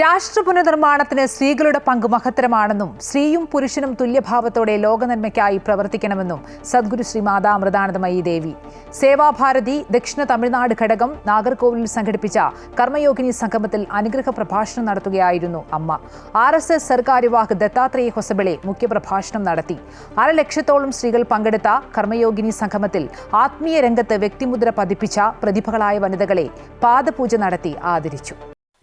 രാഷ്ട്ര പുനർനിർമ്മാണത്തിന് സ്ത്രീകളുടെ പങ്ക് മഹത്തരമാണെന്നും സ്ത്രീയും പുരുഷനും തുല്യഭാവത്തോടെ ലോകനന്മയ്ക്കായി പ്രവർത്തിക്കണമെന്നും സദ്ഗുരു ശ്രീ മാതാ അമൃതാനന്ദമയി ദേവി. സേവാഭാരതി ദക്ഷിണ തമിഴ്നാട് ഘടകം നാഗർകോവിലിൽ സംഘടിപ്പിച്ച കർമ്മയോഗിനി സംഗമത്തിൽ അനുഗ്രഹ പ്രഭാഷണം നടത്തുകയായിരുന്നു അമ്മ. ആർ എസ് എസ് സർക്കാരിവാഹ് ദത്താത്രേയ ഹൊസബിളെ മുഖ്യപ്രഭാഷണം നടത്തി. അരലക്ഷത്തോളം സ്ത്രീകൾ പങ്കെടുത്ത കർമ്മയോഗിനി സംഗമത്തിൽ ആത്മീയ രംഗത്ത് വ്യക്തിമുദ്ര പതിപ്പിച്ച പ്രതിഭകളായ വനിതകളെ പാദപൂജ നടത്തി ആദരിച്ചു.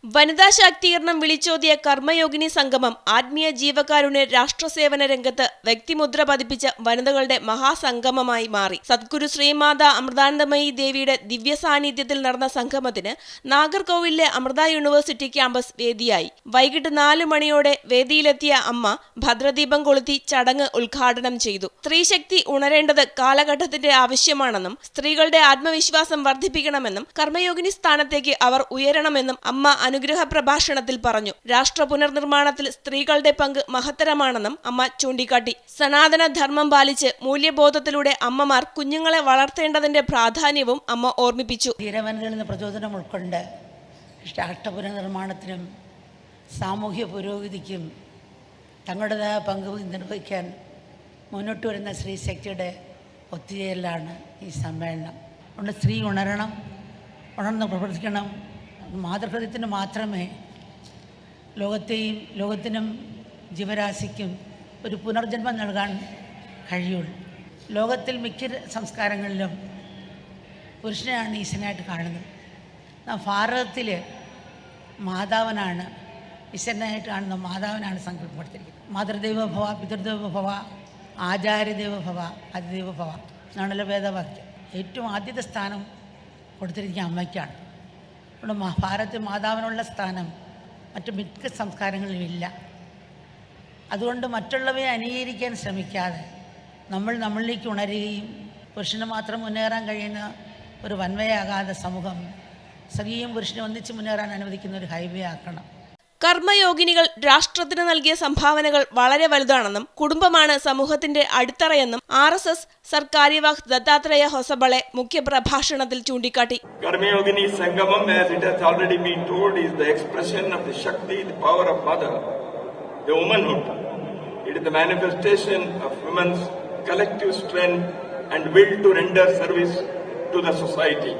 വനിതാ ശാക്തീകരണം വിളിച്ചോതിയ കർമ്മയോഗിനി സംഗമം ആത്മീയ ജീവകാരുണ്യ രാഷ്ട്രസേവന രംഗത്ത് വ്യക്തിമുദ്ര പതിപ്പിച്ച വനിതകളുടെ മഹാസംഗമമായി മാറി. സദ്ഗുരു ശ്രീമാത അമൃതാനന്ദമയി ദേവിയുടെ ദിവ്യ സാന്നിധ്യത്തിൽ നടന്ന സംഗമത്തിന് നാഗർകോവിലിലെ അമൃത യൂണിവേഴ്സിറ്റി ക്യാമ്പസ് വേദിയായി. വൈകിട്ട് നാലു മണിയോടെ വേദിയിലെത്തിയ അമ്മ ഭദ്രദീപം കൊളുത്തി ചടങ്ങ് ഉദ്ഘാടനം ചെയ്തു. സ്ത്രീശക്തി ഉണരേണ്ടത് കാലഘട്ടത്തിന്റെ ആവശ്യമാണെന്നും സ്ത്രീകളുടെ ആത്മവിശ്വാസം വർദ്ധിപ്പിക്കണമെന്നും കർമ്മയോഗിനി സ്ഥാനത്തേക്ക് അവർ ഉയരണമെന്നും അമ്മ അനുഗ്രഹ പ്രഭാഷണത്തിൽ പറഞ്ഞു. രാഷ്ട്ര പുനർനിർമ്മാണത്തിൽ സ്ത്രീകളുടെ പങ്ക് മഹത്തരമാണെന്നും അമ്മ ചൂണ്ടിക്കാട്ടി. സനാതന ധർമ്മം പാലിച്ച് മൂല്യബോധത്തിലൂടെ അമ്മമാർ കുഞ്ഞുങ്ങളെ വളർത്തേണ്ടതിന്റെ പ്രാധാന്യവും അമ്മ ഓർമ്മിപ്പിച്ചു. പ്രചോദനം ഉൾക്കൊണ്ട് രാഷ്ട്ര പുനർനിർമ്മാണത്തിനും സാമൂഹ്യ പുരോഗതിക്കും തങ്ങളുടേതായ പങ്ക് നിർവഹിക്കാൻ മുന്നോട്ട് വരുന്ന സ്ത്രീ ശക്തിയുടെ ഒത്തുചേരലാണ് ഈ സമ്മേളനം. അതുകൊണ്ട് സ്ത്രീ ഉണരണം ഉണർന്ന് പ്രവർത്തിക്കണം. മാതൃഹൃദയത്തിന് മാത്രമേ ലോകത്തെയും ലോകത്തിനും ജീവരാശിക്കും ഒരു പുനർജന്മം നൽകാൻ കഴിയുള്ളൂ. ലോകത്തിൽ മിക്ക സംസ്കാരങ്ങളിലും പുരുഷനെയാണ് ഈശ്വരനായിട്ട് കാണുന്നത്. നാം ഭാരതത്തിൽ മാതാവനാണ് ഈശ്വരനായിട്ട് കാണുന്ന മാതാവിനാണ് സങ്കല്പപ്പെടുത്തിയിരിക്കുന്നത് മാതൃദൈവ ഭവ പിതൃദേവ ഭവ ആചാര്യദേവ ഭവ ഭവ. എന്നാണല്ലോ വേദവാക്യം. ഏറ്റവും ആദ്യത്തെ സ്ഥാനം കൊടുത്തിരിക്കുന്ന അമ്മയ്ക്കാണ്. അതുകൊണ്ട് ഭാരത മാതാവിനുള്ള സ്ഥാനം മറ്റു മിക്ക സംസ്കാരങ്ങളിലും ഇല്ല. അതുകൊണ്ട് മറ്റുള്ളവയെ അനുകരിക്കാൻ ശ്രമിക്കാതെ നമ്മൾ നമ്മളിലേക്ക് ഉണരുകയും പുരുഷന് മാത്രം മുന്നേറാൻ കഴിയുന്ന ഒരു വൻവയാകാതെ സമൂഹം സ്ത്രീയും പുരുഷനും ഒന്നിച്ച് മുന്നേറാൻ അനുവദിക്കുന്ന ഒരു ഹൈവേ ആക്കണം. കർമ്മയോഗിനികൾ രാഷ്ട്രത്തിന് നൽകിയ സംഭാവനകൾ വളരെ വലുതാണെന്നും കുടുംബമാണ് സമൂഹത്തിന്റെ അടിത്തറയെന്നും ആർ എസ് എസ് സർക്കാരി വാഹ് ദത്താത്രേയ ഹൊസബളെ മുഖ്യപ്രഭാഷണത്തിൽ ചൂണ്ടിക്കാട്ടി. Karmayogini Sangamam society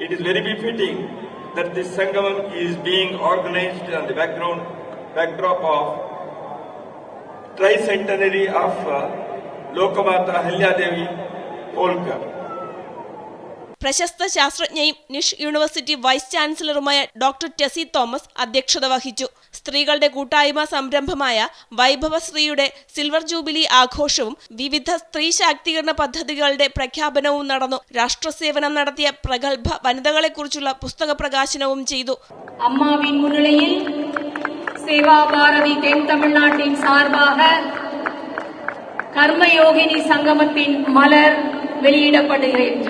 it is very befitting that this Sangamam is being organized on the background, backdrop of tricentenary of uh, Lokamata Halyadevi Holkar. പ്രശസ്ത ശാസ്ത്രജ്ഞയും നിഷ് യൂണിവേഴ്സിറ്റി വൈസ് ചാൻസലറുമായ ഡോക്ടർ ടെസി തോമസ് അധ്യക്ഷത വഹിച്ചു സ്ത്രീകളുടെ കൂട്ടായ്മ സംരംഭമായ വൈഭവശ്രീയുടെ സിൽവർ ജൂബിലി ആഘോഷവും വിവിധ സ്ത്രീ ശാക്തീകരണ പദ്ധതികളുടെ പ്രഖ്യാപനവും നടന്നു രാഷ്ട്രസേവനം നടത്തിയ പ്രഗത്ഭ വനിതകളെക്കുറിച്ചുള്ള പുസ്തക പ്രകാശനവും ചെയ്തു அம்மாவின் முன்னிலையில் சேவா பாரதி தென் தமிழ்நாட்டின் சார்பாக கர்மயோகினி சங்கமத்தின் மலர் வெளியிடப்படுகின்றது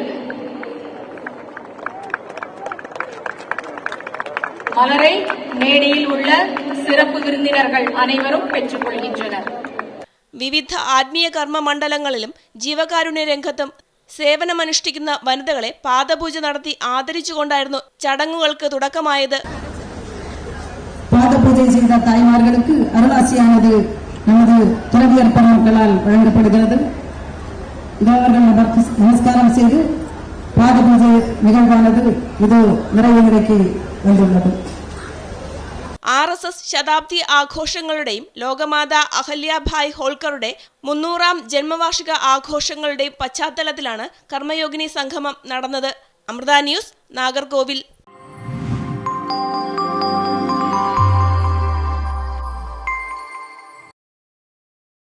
மலரை மேடையில் உள்ள சிறப்பு விருந்தினர்கள் அனைவரும் பெற்றுக்கொள்கின்றனர் വിവിധ ആത്മീയ കർമ്മ മണ്ഡലങ്ങളിലും ജീവകാരുണ്യ രംഗത്തും സേവനമനുഷ്ഠിക്കുന്ന വനിതകളെ പാദപൂജ നടത്തി ആദരിച്ചുകൊണ്ടായിരുന്നു ചടങ്ങുകൾക്ക് തുടക്കമായത് பாத பூஜை செய்த தாய்மார்களுக்கு அருளாசியானது நமது துறவியர் பெருமக்களால் வழங்கப்படுகிறது இதோ அவர்கள் நமக்கு நமஸ்காரம் செய்து பாத பூஜை நிகழ்வானது இதோ நிறைவு நிலைக்கு வந்துள்ளது ആർ എസ് എസ് ശതാബ്ദി ആഘോഷങ്ങളുടെയും ലോകമാത അഹല്യാഭായ് ഹോൾക്കറുടെ മുന്നൂറാം ജന്മവാർഷിക ആഘോഷങ്ങളുടെയും പശ്ചാത്തലത്തിലാണ് കർമ്മയോഗിനി സംഗമം നടന്നത് അമൃത ന്യൂസ് നാഗർകോവിൽ